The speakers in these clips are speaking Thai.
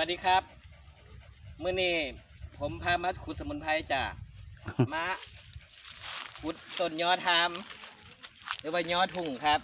วัสดีครับมื้อนี้ผมพามาขุดสมุนไพรจ้ะ มาขุดต้นยอทามหรือว่ายอทุ่งครับ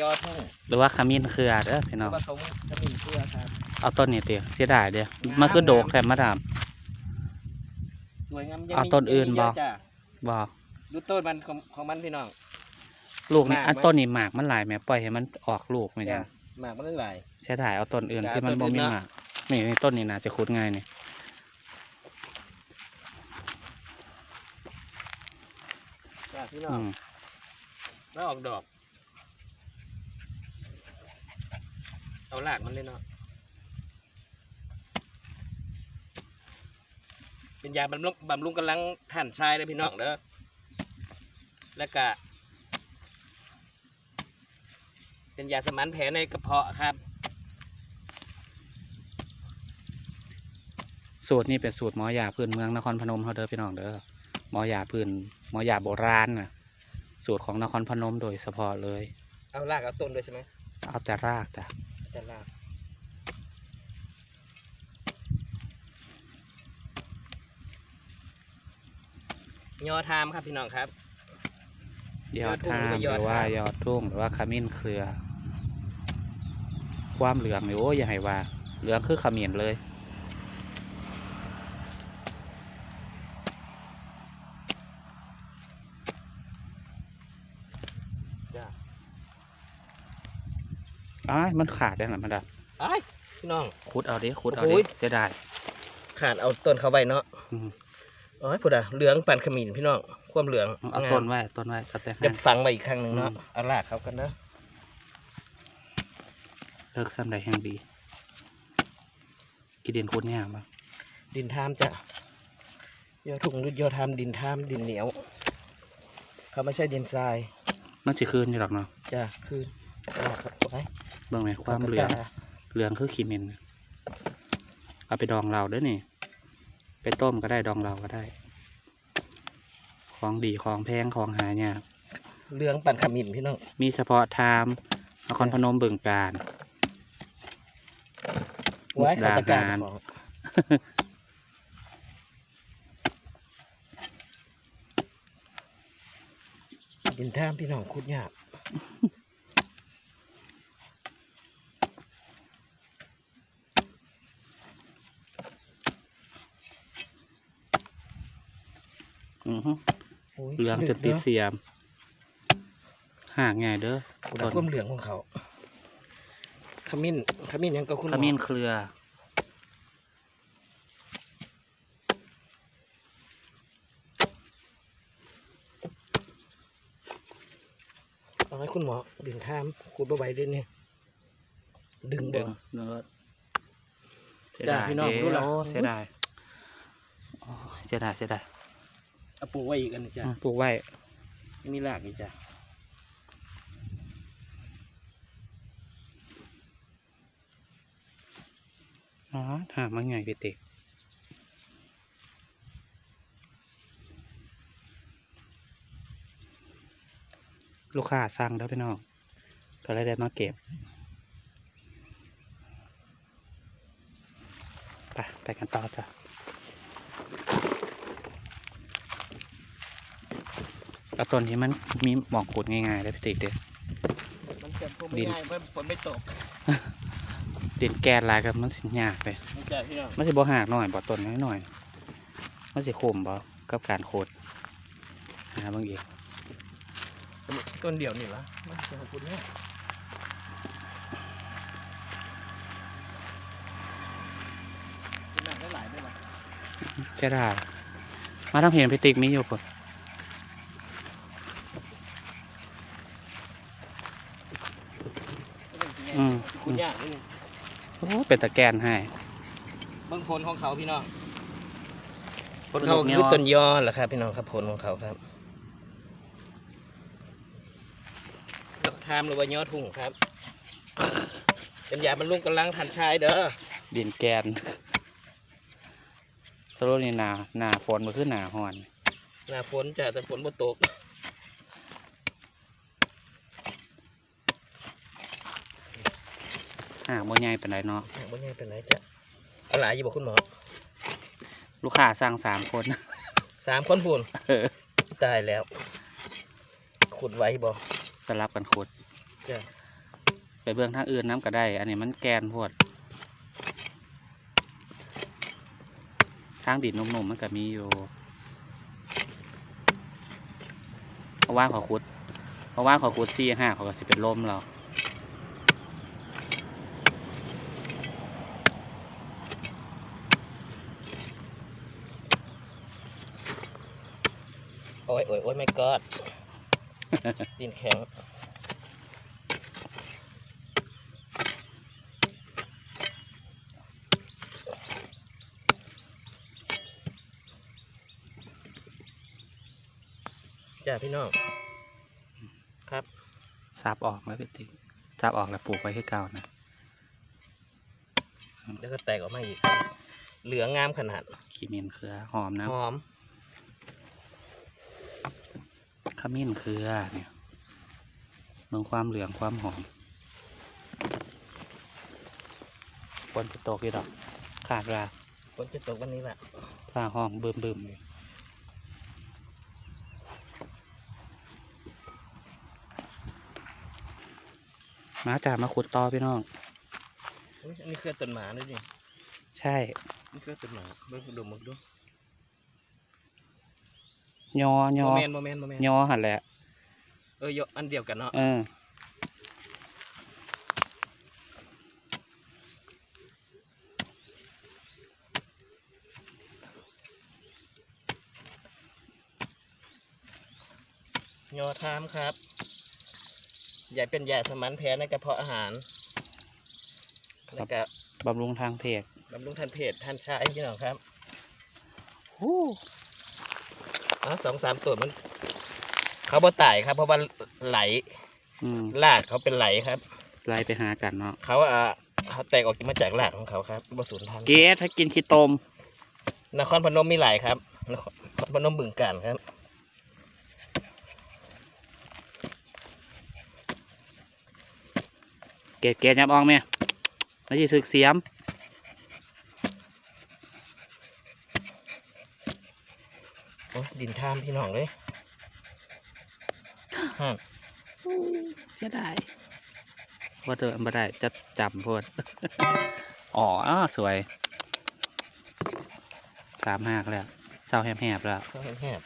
ยอทุ่งหรือว่าขมิ้นเครือเด้อพี่หรืน้อองว่าเขาขมิ้นเพื่อครับ เอาต้นนี้เตียวเสียดายเดียวงามมันคือโดกแทนมาดามสวยงามเอาต้นอื่นบ่เยะจ้ะบอกดูต้นมันของของมันพี่น้อง ลูกนี่หมากอันไหมต้นนี้หมากมันหลายแหม่ปล่อยให้มันออกลูกไม่ได้จ้ะหมากมันหลายเสียดายเอาต้นอื่นจ้ะที่มันต้นบ่อื่นมีเนาะหมาก นี่นี่ต้นนี้น่าจะขุดง่ายนี่จ้ะพี่น้ออืงมแล้วออกดอก เอารากมันเลยเนาะ เป็นยาบำรุงบำรุงกำลังท่านชายเลยพี่น้องเด้อ แล้วก็ เป็นยาสมานแผลในกระเพาะครับ สูตรนี้เป็นสูตรหมอยาพื้นเมืองนครพนมเขาเด้อพี่น้องเด้อหมอยาพื้นหมอยาโบราณน่ะ สูตรของนครพนมโดยเฉพาะเลย เอารากเอาต้นด้วยใช่ไหมเอาแต่รากจ้ะจะรากยอทามครับพี่น้องครับ ยอดยอดทุ่งทามหรือว่ายอดหรือว่าทามยอดทุ่งหรือว่าขมิ้นเครือ ความเหลืองนี่โอ้ยอย่าให้ว่า เหลืองคือขมิ้นเลย จ้า อ้ายมันขาดได้หรอมันดับไอ้ยพี่น้อง ขุดเอาดิขุดเอาโอ้ดิยเสียดายขาดเอาต้นเขาไว้เนาะอืมเอ้ยพุดอะเหลืองปั่นขมิ้นพี่น้อง ความเหลืองเอางามต้นไว้ต้นไว้ก็แต่เดี๋ยวให้ฝังไว้อีกครั้งหนึ่งเนาะอืม เอารากเขากันเนาะเลิกซ้ำใดแห่งดีกี่ดินขุดเนี่ยมาดินทามจ้ะยอทุ่งหรือยอทามดินทามดินเหนียว เขาไม่ใช่ดินทราย มันจะคืนอยู่หรอกเนาะจ้ะคือเอารากเขาไว้ เบิ่งไหมความเหลืองเหลืองคือขีเมนเอาไปดองเราเด้วยนี่ ไปต้มก็ได้ดองเราก็ได้ ของดีของแพงของหายากเหลืองปั่นขมิ้นพี่น้องมีเฉพาะไทามนครพนมบึงการไว้เขาตะกร้ารมุกดาหารของดินทามพี่น้องคุดยาก อือฮึโยเหลืองจะติดเสียมหากง่ายเด้อคุณความเหลืองของเขาขมิ้นขมิ้นยังก็คุณหขอมิ้นเครือ เอาให้คุณหมอดึงทามคูดบไว้ด้วยเนี่ยดึงดึบ่งเนื้อเสียจ้ะดายพี่น้องเด้ดูล่ะโอ้เสียดายโอ้ยเสียดายเสียดาย เอาปลูกไว้อีกอันหนึ่งจ้ะอืมปลูกไว้มีรากอีกจ้ะอ๋อถามมันไงพี่ติ๊กลูกค้าสั่งแล้วพี่น้องก็เลยได้มาเก็บไปไปกันต่อจ้ะ แล้วต้นนี้มันมีหมอกขุดง่ายๆเลยพี่ติ๊กเด็มันจะพวกดิไม่นง่ายเพราะฝนไม่ตกดินแกนหลายกับมันสิยากไปนี่จ้ะพี่น้องมันสิบ่หักหน่อยบ่ต้นน้อยหน่อยๆมันสิคมบ่กับการโคดหาเบางอีกต้นเดียวนี่เหรอมันจะคุณเนี่ยเป็นหนักได้หลายได้หรอใช่ได้มาทางเพจพิติกมีอยู่ปุ่น อืม คุณยากนิดนึง โอ้เป็นตะแกนให้เบื้องผลของเขาพี่น้องผลต้นเขายอคือต้นยอแหละครับ พี่น้องครับผลของเขาครับยอดทามหรือว่ายอดทุ่งครับเป็นยาบรรลุกำลังทันชายเด้อดินแกนสรุปนี่หนาหนาฝนมันคือหนาฮ้อนหน้าฝนจ้ะแต่ฝนบ่ตก หากบ่ใหญ่ปานใดเนาะหากบ่ใหญ่เป็นไรจ้ะเอาเอาหลายอยู่บอกคุณหมอ ลูกค้าสั่งสามคนสามคนพูนเออตายแล้ว ขุดไว้บอกสลับกันขุดจ้ะไปเบื้องทางอื่นน้ำก็ได้ อันนี้มันแกนโพดทางดินนุ่มๆมันก็มีอยู่เพราะว่าเขาขุด เพราะว่าเขาขุดซี่ห้าเขาก็สิเป็นลมเรา ยโอ้ยโอ้ยไม่กอดดินแข็งจ้าพี่น้องครับซับออกแล้วพี่ติ๊กซับออกแล้วปลูกไว้ให้เก่านะแล้วก็แตกออกมาอีกครับเหลืองงามขนาดขีมินเครือหอมนะหอม ข มิ้นเครือเนี่ยเมืองความเหลืองความหอมฝนจะตกอีกดอกขาดราฝนจะตกวันนี้แหละฟ้าห้องบึมบึมๆอยู่มาจ่ามาขุดต่อพี่น้องอุ๊ยอันนี้คือต้นหมาด้วยนี่ ใช่ นี่คือต้นหมาเบิ่งดูมึกดูย อยอโมเมนโมเมนโมเมนยอหันแหละ เออยอันเดียวกันเนาะเออยอทามครับใหญ่เป็นยาสมันแพ้ในกระเพาะอาหารแล้วก็บำรุงทางเพศบำรุงท่านเพศท่านชายพี่น้องครับฮู้ อ๋อสองสามตัวมัน เขาบ่ตายครับ เพราะว่าไหลอืมรากเขาเป็นไหลครับ ไล่ไปหากันเนาะเขาอะเขาแตกออกมาจากรากของเขาครับบ่สูญพันธุ์เกสถ้ากินขี้ตมนครพนมมีหลายครับนครพนมบึงกาฬครับ เกสเกสยับออกไหมแล้วจะถึกเสียม โอ้ยดินทาม พี่น้องเลยฮะเสียดายว่าเธออันบ่ได้จะจำพวดอ๋ออ้อสวยสามหักแล้วเศร้าแหบๆแล้วเขาแหบ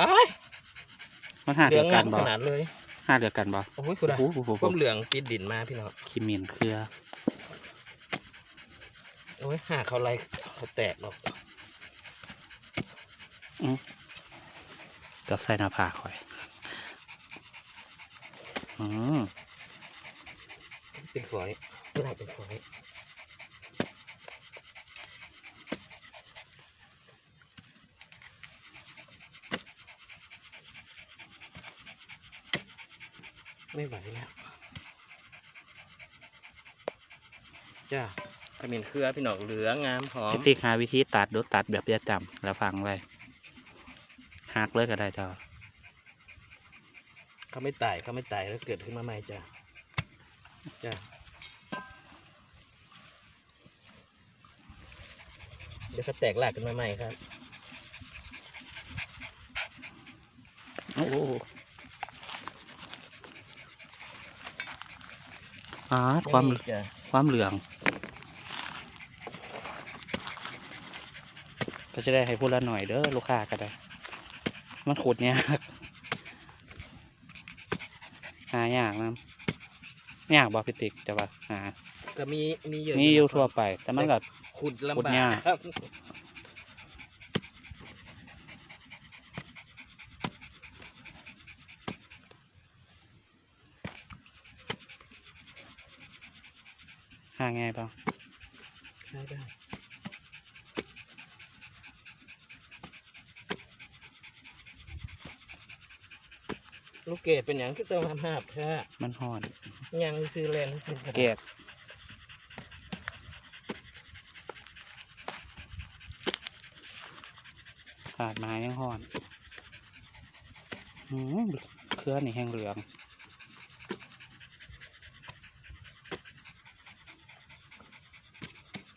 อ้ายมันหาเหลืเดีอยงวกังานมบ่ขนาดเลย หาเดียวกันบ่โอ้ยคุณอะโอ้โหก้มเหลืองติดดินมาพี่น้องคิมินเครือโอ้ยหาเขาไรเขาแตกหรอกเกับใส่หน้าผากข่อยอืมเป็นฝอยไม่ได้เป็นฝอย ไม่ไหวแล้วจ้าขมิ้นเครือพี่น้องเหลืองงามหอมพี่ติ๊กหาวิธีตัดดูตัดแบบอยาจำแล้วฟังไว้หักเลยก็ได้เจ้าเขาไม่ตายเขาไม่ตายแล้วเกิดขึ้นมาใหม่จ้าจ้าเดี๋ยวเขาแตกรากขึ้นมาใหม่ครับ โอ้ โหอาความไจ้ะความเหลือง ก็จะได้ให้พูดละหน่อยเด้อลูกค้าก็ได้ มันขุดยากหายากนะยากบอพิติกจะว่าหาก็มีมีเยอะนี่อยู่ทั่วไป แต่มันก็ขุดขุลำดบาก ยาก ครับ หาง่ายเปล่าได้ได้ลูกเกดเป็นอย่างที่เซลล์ห้าบแค่มันห่อนยังซื้อแลนด์ซื้อเกตขาดไม้ยังห่อนออืมเครือนี่แห้งเหลือง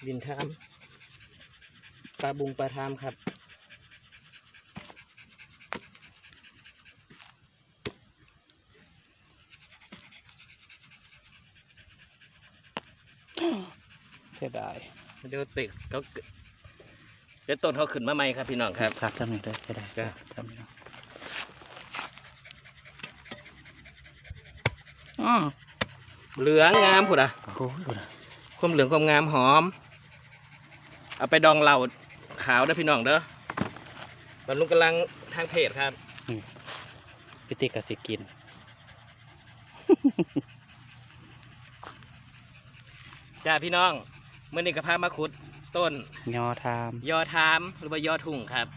บินทามปลาบุงปลาทามครับ เสียดายเดี๋ยวตึกเขาเกิดเดี๋ยวต้นเขาขึ้นมาใหม่ครับพี่น้องครับซักจำหนึ่งได้เสียดายจ้ะจำหนึ่งอ๋อเหลืองงามพุดอะโอ้โหดูนะความเหลืองความงามหอม เอาไปดองเหล่าขาวเด้อพี่น้องเด้อบรรลุกำลังทางเพจครับพิติกสิกิน จ้าพี่น้องเมื่อนี้ก็พามาขุดต้น ยอทาม ยอทามหรือว่ายอทุ่งครับ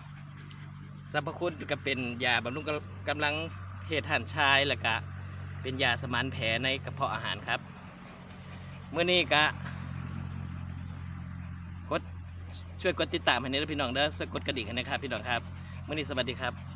สรรพคุณก็เป็นยาบำรุงกำลังเพศหันชายแล้วก็เป็นยาสมานแผลในกระเพาะอาหารครับเมื่อนี้ก็กด ช่วยกดติดตามให้นด้อพี่น้องเด้อช่วยกดกระดิ่งให้นะครับพี่น้องครับเมื่อนี้สวัสดีครับ